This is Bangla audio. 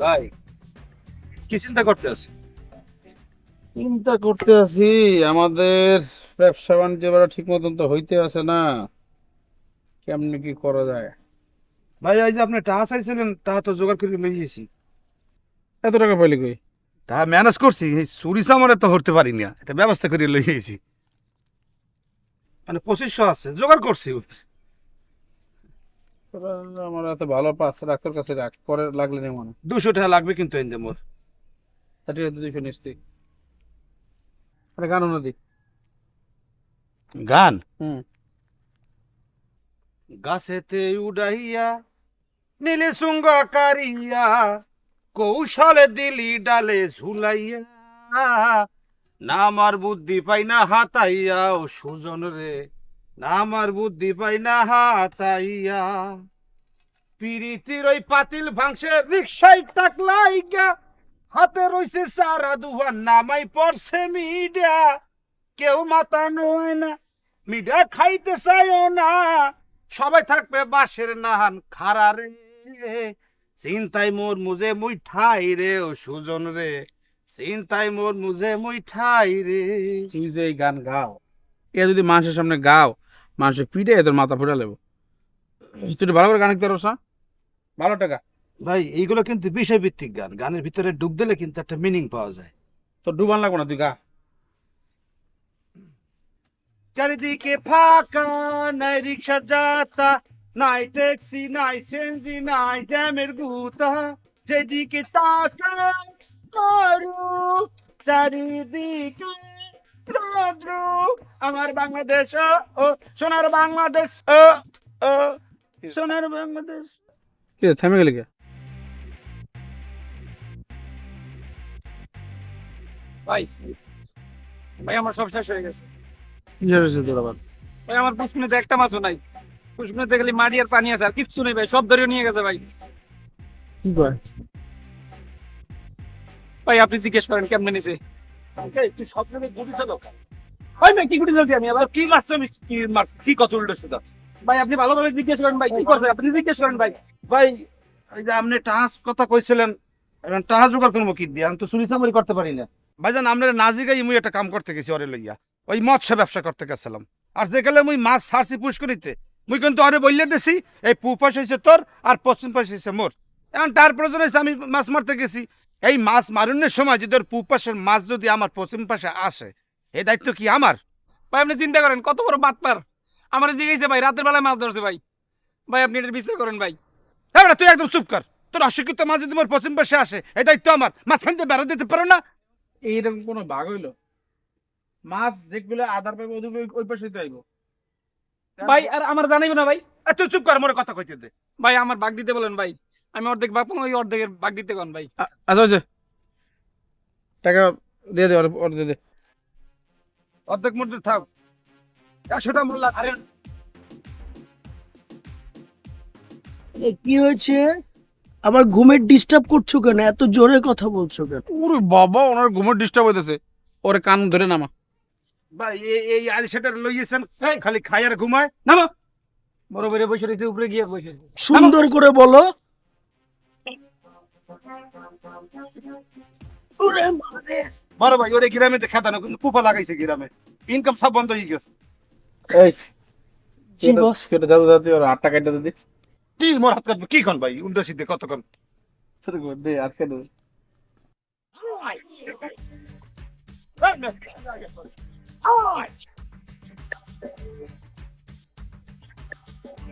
ভাই কি চিন্তা করতে আছে চিন্তা করতে আছি আমাদের ব্যবসা বাণিজ্য এবার ঠিক মতন তো হইতে আছে না। কেমনে কি করা যায়? ভাই এই যে আপনি টাকা চাইছিলেন টাকা তো জোগাড় করে লইয়েছি এত টাকা পাইলি কই? তা ম্যানেজ করছি এই চুরি চামড়ে তো হতে পারি না এটা ব্যবস্থা করে লইয়েছি মানে পঁচিশশো আছে জোগাড় করছি। আমার এত ভালো পাস ডাক্তার কাছে রাখ পরে লাগলে নেই মনে দুশো টাকা লাগবে কিন্তু মোর। দুইশো নিচ্ছি আরে গান নদী গান? হুম। গাছেতে উড়াইয়া নীলে সুঙ্গ কারিয়া কৌশলে দিলি ডালে ঝুলাইয়া না আমার বুদ্ধি পাই না হাতাইয়া ও সুজন রে। আমার বুদ্ধি পাই না হাতাইয়া। পিরিতির ওই পাতিল ভাঙছে, রিক্সায় টাকলাই গা হাতে রইছে সারা দুহার নামাই পড়ছে মিডিয়া। কেউ মাথা নয় না, মিডিয়া খাইতে চাইও না। সবাই থাকবে বাঁশের নাহান খারা রে। চিন্তাই মোর মুজে মুই ঠাই রে, ও সুজন রে। চিন্তাই মোর মুজে মুই ঠাই রে। তুই যে গান গাও। এ যদি মানুষের সামনে গাও মানুষের পিঠে তোর মাথা ফুটা লেবো তুই ভালো করে গান লিখতে পারছ না ভালো টাকা। ভাই এইগুলো কিন্তু বিষয় ভিত্তিক গান। গানের ভিতরে ডুব দিলে কিন্তু একটা মিনিং পাওয়া যায়। তোর ডুবান লাগবো না তুই গা। চারিদিকে ফাঁকা নাই রিক্সা যাতা নাই ট্যাক্সি নাই সেনজি নাই জ্যামের গুতা যেদিকে তাকা করু চারিদিকে। আমার বাংলাদেশ ও, সোনার বাংলাদেশ ও ও সোনার বাংলাদেশ। কি থেমে গেলি কে? ভাই ভাই আমার সব শেষ হয়ে গেছে। কি হয়েছে তোর আবার? ভাই আমার পুষ্কুনিতে একটা মাছও নাই। পুষ্কুনিতে গেলে মাটি আর পানি আছে আর কিচ্ছু নেই ভাই সব ধরে নিয়ে গেছে ভাই। কি কয়? ভাই আপনি জিজ্ঞেস করেন কেমনে নিছে? তুই সব জায়গায় গুটি চালো ভাই ভাই কি গুটি চালছি আমি আবার? কি মারছ আমি? কি মারছ? কি কত উল্টো সেটা ভাই আপনি ভালোভাবে জিজ্ঞেস করেন ভাই কি করছে আপনি জিজ্ঞেস করেন ভাই। ভাই এই যে আপনি টাহাজ কথা কইছিলেন এখন টাহা জোগাড় করব কি দিয়ে? আমি তো চুরি চামড়ি করতে পারি না। ভাইজান মুই একটা কাম করতে গেছি অরে লইয়া। ওই মৎস্য ব্যবসা করতে গেছিলাম। আর যে গেলে মুই মাছ ছাড়ছি পুষ্করিতে মুই কিন্তু অরে বললে দিছি এই পু পাশ হয়েছে তোর আর পশ্চিম পাশ হয়েছে মোর। এখন তার প্রয়োজন হয়েছে আমি মাছ মারতে গেছি। এই মাছ মারুনের সময় যদি ওর পু পাশের মাছ যদি আমার পশ্চিম পাশে আসে এই দায়িত্ব কি আমার? ভাই আপনি চিন্তা করেন কত বড় বাটপার। আমার জিজ্ঞেসে ভাই রাতের বেলায় মাছ ধরছে ভাই। ভাই আপনি এটার বিচার করেন ভাই। হ্যাঁ তুই একদম চুপ কর। তোর অশিক্ষিত মাছ যদি মোর পশ্চিম পাশে আসে এই দায়িত্ব আমার। মাঝখান দিয়ে বেড়া দিতে পারো না? এইরকম কোনো ভাগ হইল? মাছ যেগুলো আধার পাইবো ওই ওই পাশে তো আইবো। ভাই আর আমার জানাইবে না ভাই। তুই চুপ কর মোরে কথা কইতে দে। ভাই আমার ভাগ দিতে বলেন ভাই। আমি অর্ধেক বাপ ওই অর্ধেকের ভাগ দিতে কন ভাই? আচ্ছা আচ্ছা টাকা দিয়ে দে দিয়ে দে। অর্ধেক মধ্যে থাক একশোটা মোল্লা আরে কি হয়েছে? আমার ঘুমের ডিস্টার্ব করছ কেন? এত জোরে কথা বলছো কেন? ওরে বাবা ওনার ঘুমের ডিস্টার্ব হইতেছে। ওরে কান ধরে নামা। ভাই এই এই আলিশাটা লইয়েছেন। খালি খাই আর ঘুমায়। নামো। বড় বেড়ে বসে রয়েছে উপরে গিয়ে বসে সুন্দর করে বলো। বড় ভাই ওরে গ্রামে তো খেতানো কিন্তু পুপা লাগাইছে গ্রামে। ইনকাম সব বন্ধ হয়ে গেছে। এই জি বস সেটা দাদা দাদি ওর আটটা কাটতে দে কি মোর হাত কাটবে? কি কন ভাই? উল্টো সিদ্ধে কতক্ষণ সেটা করে দে আটকে দে